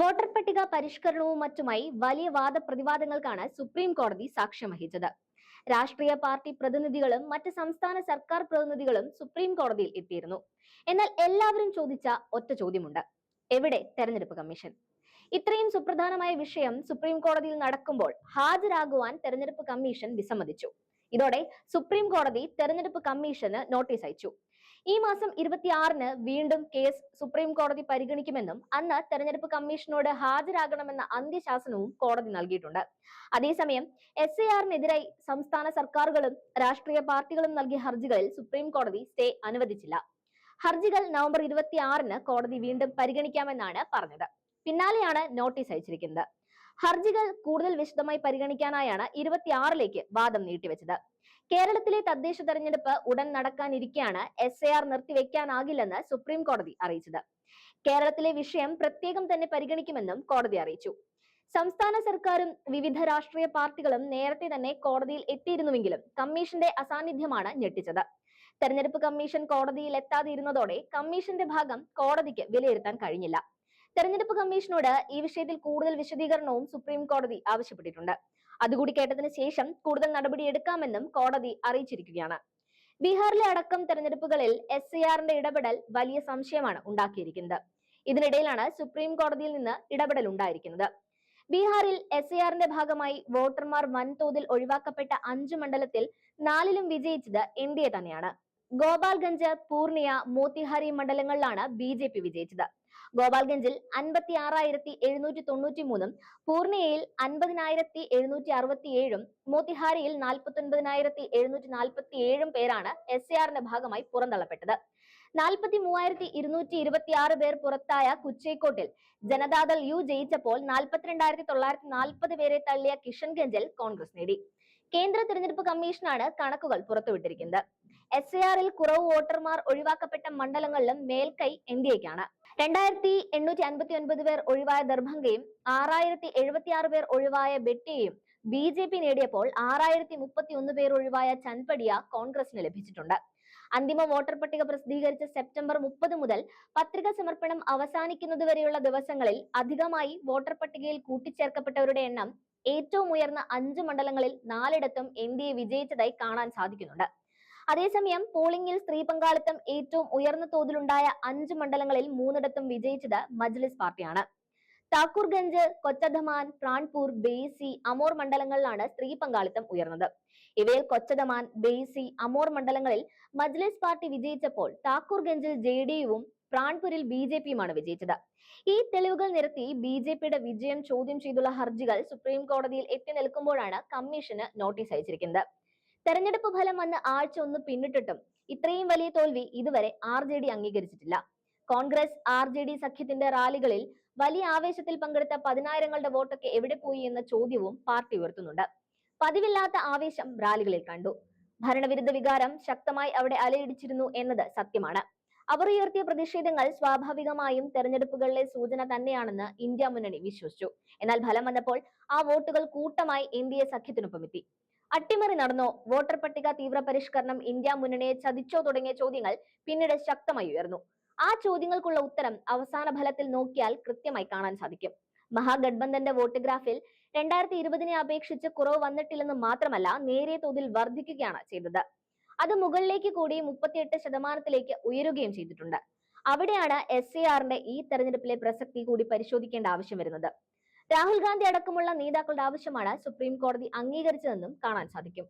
Voter പട്ടിക പരിഷ്കരണവും മറ്റുമായി വലിയ വാദപ്രതിവാദങ്ങൾക്കാണ് സുപ്രീം കോടതി സാക്ഷ്യം വഹിച്ചത്. രാഷ്ട്രീയ പാർട്ടി പ്രതിനിധികളും മറ്റ് സംസ്ഥാന സർക്കാർ പ്രതിനിധികളും സുപ്രീം കോടതിയിൽ എത്തിയിരുന്നു. എന്നാൽ എല്ലാവരും ചോദിച്ച ഒറ്റ ചോദ്യമുണ്ട്. എവിടെ തെരഞ്ഞെടുപ്പ് കമ്മീഷൻ? ഇത്രയും സുപ്രധാനമായ വിഷയം സുപ്രീം കോടതിയിൽ നടക്കുമ്പോൾ ഹാജരാകുവാൻ തെരഞ്ഞെടുപ്പ് കമ്മീഷൻ വിസമ്മതിച്ചു. ഇതോടെ സുപ്രീം കോടതി തെരഞ്ഞെടുപ്പ് കമ്മീഷന് നോട്ടീസ് അയച്ചു. ഈ മാസം ഇരുപത്തിയാറിന് വീണ്ടും കേസ് സുപ്രീം കോടതി പരിഗണിക്കുമെന്നും അന്ന് തെരഞ്ഞെടുപ്പ് കമ്മീഷനോട് ഹാജരാകണമെന്ന അന്ത്യശാസനവും കോടതി നൽകിയിട്ടുണ്ട്. അതേസമയം എസ് എ ആറിനെതിരായി സംസ്ഥാന സർക്കാരുകളും രാഷ്ട്രീയ പാർട്ടികളും നൽകിയ ഹർജികളിൽ സുപ്രീം കോടതി സ്റ്റേ അനുവദിച്ചില്ല. ഹർജികൾ നവംബർ ഇരുപത്തിയാറിന് കോടതി വീണ്ടും പരിഗണിക്കാമെന്നാണ് പറഞ്ഞത്. പിന്നാലെയാണ് നോട്ടീസ് അയച്ചിരിക്കുന്നത്. ഹർജികൾ കൂടുതൽ വിശദമായി പരിഗണിക്കാനായാണ് ഇരുപത്തിയാറിലേക്ക് വാദം നീട്ടിവെച്ചത്. കേരളത്തിലെ തദ്ദേശ തെരഞ്ഞെടുപ്പ് ഉടൻ നടക്കാനിരിക്കെയാണ് എസ് എ ആർ നിർത്തിവെക്കാനാകില്ലെന്ന് സുപ്രീം കോടതി അറിയിച്ചത്. കേരളത്തിലെ വിഷയം പ്രത്യേകം തന്നെ പരിഗണിക്കുമെന്നും കോടതി അറിയിച്ചു. സംസ്ഥാന സർക്കാരും വിവിധ രാഷ്ട്രീയ പാർട്ടികളും നേരത്തെ തന്നെ കോടതിയിൽ എത്തിയിരുന്നുവെങ്കിലും കമ്മീഷന്റെ അസാന്നിധ്യമാണ് ഞെട്ടിച്ചത്. തെരഞ്ഞെടുപ്പ് കമ്മീഷൻ കോടതിയിൽ എത്താതിരുന്നതോടെ കമ്മീഷന്റെ ഭാഗം കോടതിക്ക് വിലയിരുത്താൻ കഴിഞ്ഞില്ല. തെരഞ്ഞെടുപ്പ് കമ്മീഷനോട് ഈ വിഷയത്തിൽ കൂടുതൽ വിശദീകരണവും സുപ്രീം കോടതി ആവശ്യപ്പെട്ടിട്ടുണ്ട്. അതുകൂടി കേട്ടതിന് ശേഷം കൂടുതൽ നടപടി എടുക്കാമെന്നും കോടതി അറിയിച്ചിരിക്കുകയാണ്. ബീഹാറിലെ അടക്കം തെരഞ്ഞെടുപ്പുകളിൽ എസ് ഐ ആറിന്റെ ഇടപെടൽ വലിയ സംശയമാണ് ഉണ്ടാക്കിയിരിക്കുന്നത്. ഇതിനിടയിലാണ് സുപ്രീം കോടതിയിൽ നിന്ന് ഇടപെടൽ ഉണ്ടായിരിക്കുന്നത്. ബീഹാറിൽ എസ് ആറിന്റെ ഭാഗമായി വോട്ടർമാർ വൻതോതിൽ ഒഴിവാക്കപ്പെട്ട അഞ്ചു മണ്ഡലത്തിൽ നാലിലും വിജയിച്ചത് എൻ തന്നെയാണ്. ഗോപാൽഗഞ്ച് പൂർണിയ മോത്തിഹാരി മണ്ഡലങ്ങളിലാണ് ബി വിജയിച്ചത്. ഗോപാൽഗഞ്ചിൽ അൻപത്തി ആറായിരത്തി എഴുന്നൂറ്റി തൊണ്ണൂറ്റി മൂന്നും പൂർണിയയിൽ അൻപതിനായിരത്തി എഴുന്നൂറ്റി അറുപത്തി ഏഴും മോത്തിഹാരിയിൽ നാൽപ്പത്തി ഒൻപതിനായിരത്തി എഴുന്നൂറ്റി നാൽപ്പത്തി ഏഴും പേരാണ് എസ് എ ആറിന്റെ ഭാഗമായി പുറന്തള്ളപ്പെട്ടത്. നാൽപ്പത്തി മൂവായിരത്തി ഇരുന്നൂറ്റി ഇരുപത്തി ആറ് പേർ പുറത്തായ കുച്ചേക്കോട്ടിൽ ജനതാദൾ യു ജയിച്ചപ്പോൾ നാൽപ്പത്തിരണ്ടായിരത്തി തൊള്ളായിരത്തി നാൽപ്പത് പേരെ തള്ളിയ കിഷൻഗഞ്ചിൽ കോൺഗ്രസ് നേടി. കേന്ദ്ര തിരഞ്ഞെടുപ്പ് കമ്മീഷനാണ് കണക്കുകൾ പുറത്തുവിട്ടിരിക്കുന്നത്. എസ് എ ആറിൽ കുറവ് വോട്ടർമാർ ഒഴിവാക്കപ്പെട്ട മണ്ഡലങ്ങളിലും മേൽക്കൈ എൻ ഡി എക്കാണ് രണ്ടായിരത്തി എണ്ണൂറ്റി അൻപത്തി ഒൻപത് പേർ ഒഴിവായ ദർഭംഗയും ആറായിരത്തി എഴുപത്തി ആറ് പേർ ഒഴിവായ ബെട്ടിയയും ബി ജെ പി നേടിയപ്പോൾ ആറായിരത്തി മുപ്പത്തി ഒന്ന് പേർ ഒഴിവായ ചൻപടിയ കോൺഗ്രസിന് ലഭിച്ചിട്ടുണ്ട്. അന്തിമ വോട്ടർ പട്ടിക പ്രസിദ്ധീകരിച്ച സെപ്റ്റംബർ മുപ്പത് മുതൽ പത്രിക സമർപ്പണം അവസാനിക്കുന്നതുവരെയുള്ള ദിവസങ്ങളിൽ അധികമായി വോട്ടർ പട്ടികയിൽ കൂട്ടിച്ചേർക്കപ്പെട്ടവരുടെ എണ്ണം ഏറ്റവും ഉയർന്ന അഞ്ച് മണ്ഡലങ്ങളിൽ നാലിടത്തും എൻ ഡി എ വിജയിച്ചതായി കാണാൻ സാധിക്കുന്നുണ്ട്. അതേസമയം പോളിംഗിൽ സ്ത്രീ പങ്കാളിത്തം ഏറ്റവും ഉയർന്ന തോതിലുണ്ടായ അഞ്ച് മണ്ഡലങ്ങളിൽ മൂന്നിടത്തും വിജയിച്ചത് മജ്ലിസ് പാർട്ടിയാണ്. താക്കൂർഗഞ്ച് കൊച്ചധമാൻ പ്രാൺപൂർ ബേസി അമോർ മണ്ഡലങ്ങളിലാണ് സ്ത്രീ പങ്കാളിത്തം ഉയർന്നത്. ഇവയിൽ കൊച്ചധമാൻ ബേസി അമോർ മണ്ഡലങ്ങളിൽ മജ്ലിസ് പാർട്ടി വിജയിച്ചപ്പോൾ താക്കൂർഗഞ്ചിൽ ജെ ഡി യുവും പ്രാൺപൂരിൽ ബി ജെ പിയുമാണ് വിജയിച്ചത്. ഈ തെളിവുകൾ നിരത്തി ബി ജെ പിയുടെ വിജയം ചോദ്യം ചെയ്തുള്ള ഹർജികൾ സുപ്രീം കോടതിയിൽ എത്തി നിൽക്കുമ്പോഴാണ് കമ്മീഷന് നോട്ടീസ് അയച്ചിരിക്കുന്നത്. തെരഞ്ഞെടുപ്പ് ഫലം വന്ന് ആഴ്ച ഒന്ന് പിന്നിട്ടിട്ടും ഇത്രയും വലിയ തോൽവി ഇതുവരെ ആർ ജെ ഡി അംഗീകരിച്ചിട്ടില്ല. കോൺഗ്രസ് ആർ ജെ ഡി സഖ്യത്തിന്റെ റാലികളിൽ വലിയ ആവേശത്തിൽ പങ്കെടുത്ത പതിനായിരങ്ങളുടെ വോട്ടൊക്കെ എവിടെ പോയി എന്ന ചോദ്യവും പാർട്ടി ഉയർത്തുന്നുണ്ട്. പതിവില്ലാത്ത ആവേശം റാലികളിൽ കണ്ടു. ഭരണവിരുദ്ധ വികാരം ശക്തമായി അവിടെ അലയിടിച്ചിരുന്നു എന്നത് സത്യമാണ്. അവർ ഉയർത്തിയ പ്രതിഷേധങ്ങൾ സ്വാഭാവികമായും തെരഞ്ഞെടുപ്പുകളിലെ സൂചന തന്നെയാണെന്ന് ഇന്ത്യ മുന്നണി വിശ്വസിച്ചു. എന്നാൽ ഫലം വന്നപ്പോൾ ആ വോട്ടുകൾ കൂട്ടമായി എൻ ഡി എ സഖ്യത്തിനൊപ്പം എത്തി അട്ടിമറി നടന്നോ? വോട്ടർ പട്ടിക തീവ്ര പരിഷ്കരണം ഇന്ത്യ മുന്നണിയെ ചതിച്ചോ തുടങ്ങിയ ചോദ്യങ്ങൾ പിന്നീട് ശക്തമായി ഉയർന്നു. ആ ചോദ്യങ്ങൾക്കുള്ള ഉത്തരം അവസാന ഫലത്തിൽ നോക്കിയാൽ കൃത്യമായി കാണാൻ സാധിക്കും. മഹാഗഡ്ബന്ധന്റെ വോട്ട് ഗ്രാഫിൽ രണ്ടായിരത്തി ഇരുപതിനെ അപേക്ഷിച്ച് കുറവ് വന്നിട്ടില്ലെന്ന് മാത്രമല്ല നേരിയ തോതിൽ വർദ്ധിക്കുകയാണ് ചെയ്തത്. അത് മുകളിലേക്ക് കൂടി മുപ്പത്തിയെട്ട് ശതമാനത്തിലേക്ക് ഉയരുകയും ചെയ്തിട്ടുണ്ട്. അവിടെയാണ് എസ് എ ആറിന്റെ ഈ തെരഞ്ഞെടുപ്പിലെ പ്രസക്തി കൂടി പരിശോധിക്കേണ്ട ആവശ്യം വരുന്നത്. രാഹുൽ ഗാന്ധി അടക്കമുള്ള നേതാക്കളുടെ ആവശ്യമാണ് സുപ്രീം കോടതി അംഗീകരിച്ചതെന്നും കാണാൻ സാധിക്കും.